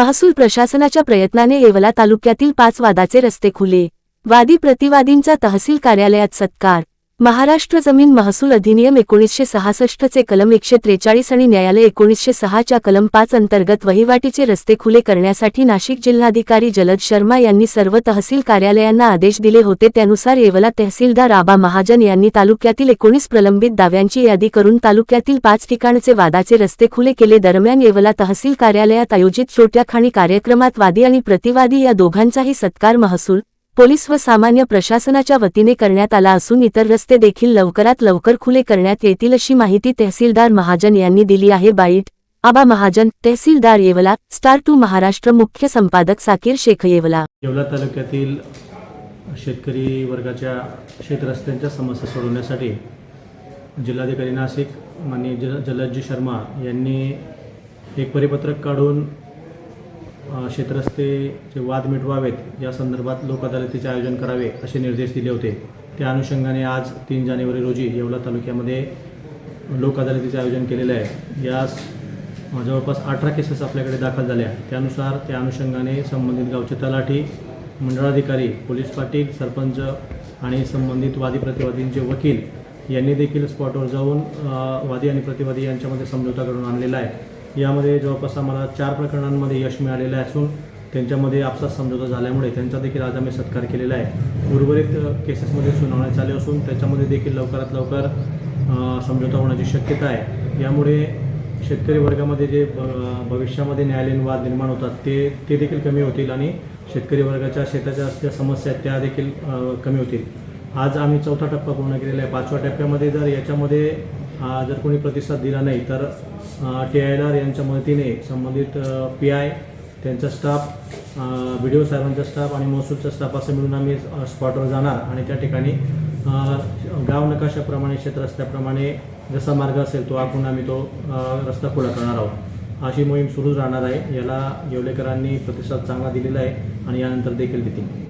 महसूल प्रशासनाच्या प्रयत्नाने येवला तालुक्यातील पाच वादाचे रस्ते खुले. वादी प्रतिवादींचा तहसील कार्यालयात सत्कार. महाराष्ट्र जमीन महसूल अधिनियम एकोणीसशे सहासष्टचे कलम एकशे त्रेचाळीस आणि न्यायालय एकोणीसशे सहाच्या कलम पाच अंतर्गत वहिवाटीचे रस्ते खुले करण्यासाठी नाशिक जिल्हाधिकारी जलद शर्मा यांनी सर्व तहसील कार्यालयांना आदेश दिले होते. त्यानुसार येवला तहसीलदार आबा महाजन यांनी तालुक्यातील एकोणीस प्रलंबित दाव्यांची यादी करून तालुक्यातील पाच ठिकाणचे वादाचे रस्ते खुले केले. दरम्यान येवला तहसील कार्यालयात आयोजित छोट्याखाणी कार्यक्रमात वादी आणि प्रतिवादी या दोघांचाही सत्कार महसूल पोलीस व सामान्य प्रशासनाच्या वतीने करण्यात आला असून इतर रस्ते देखील लवकरात लवकर खुले करण्यात येतील अशी माहिती तहसीलदार महाजन यांनी दिली आहे. बाईट आबा महाजन तहसीलदार येवला स्टार टू महाराष्ट्र मुख्य संपादक साकीर शेख येवला. येवला तालुक्यातील शेतकरी वर्गाच्या शेतरस्त्यांच्या समस्या सोडवण्यासाठी जिल्हाधिकारी नाशिक माननीय जल जलदजी शर्मा यांनी एक परिपत्रक काढून अ, वाद मिटवावेत या संदर्भात लोक अदालतीचे आयोजन करावे असे निर्देश दिले होते. त्या अनुषंगाने आज तीन जानेवारी रोजी येवला तालुक्यामध्ये लोक अदालतीचे आयोजन केलेलं आहे. यास जवळपास अठरा केसेस आपल्याकडे दाखल झाल्या. त्यानुसार त्या अनुषंगाने संबंधित गावचे तलाठी मंडळाधिकारी पोलीस पाटील सरपंच आणि संबंधित वादी प्रतिवादींचे वकील यांनी देखील स्पॉटवर जाऊन वादी आणि प्रतिवादी यांच्यामध्ये समझोता करून आणलेला आहे. यामध्ये जवळपास आम्हाला चार प्रकरणांमध्ये यश मिळालेलं असून त्यांच्यामध्ये आपसात समझोता झाल्यामुळे त्यांचा देखील आज आम्ही सत्कार केलेला आहे. उर्वरित केसेसमध्ये सुनावणी चालू असून त्याच्यामध्ये देखील लवकरात लवकर समझोता होण्याची शक्यता आहे. यामुळे शेतकरी वर्गामध्ये जे भविष्यामध्ये न्यायालयीन वाद निर्माण होतात ते ते देखील कमी होतील आणि शेतकरी वर्गाच्या शेताच्या ज्या समस्या आहेत त्या देखील कमी होतील. आज आम्ही चौथा टप्पा पूर्ण केलेला आहे. पाचव्या टप्प्यामध्ये जर याच्यामध्ये जर कोणी प्रतिसाद दिला नाही तर टी आय आर यांच्या मदतीने संबंधित पी आय त्यांचा स्टाफ बी डी ओ साहेबांचा स्टाफ आणि महसूलचा स्टाफ असं मिळून आम्ही स्पॉटवर जाणार आणि त्या ठिकाणी गाव नकाशाप्रमाणे क्षेत्रस्त्याप्रमाणे जसा मार्ग असेल तो आखून आम्ही तो रस्ता खुला करणार आहोत. अशी मोहीम सुरूच राहणार आहे. याला येवलेकरांनी प्रतिसाद चांगला दिलेला आहे आणि यानंतर देखील देतील.